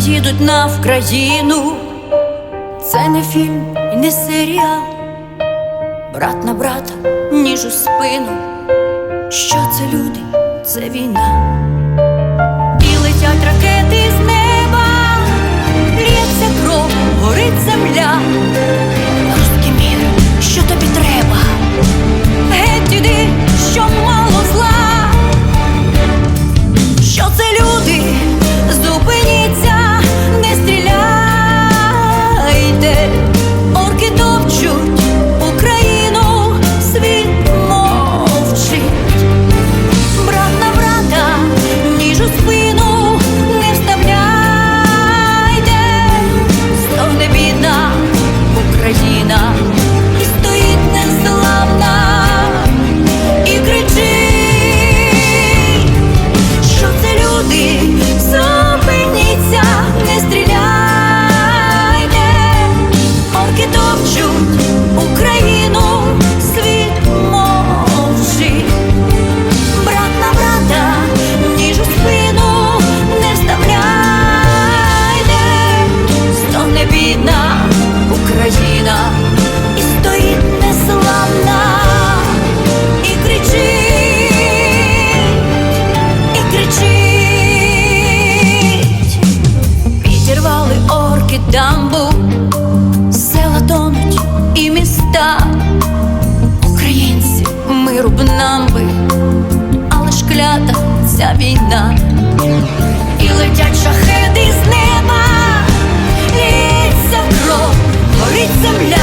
їдуть на Вкраїну, це не фільм і не серіал, брат на брата, ніж у спину. Що це люди, це війна. і міста, українці, миру б нам би, але ж клята ця війна, і летять шахеди з неба, лється кров, горить земля.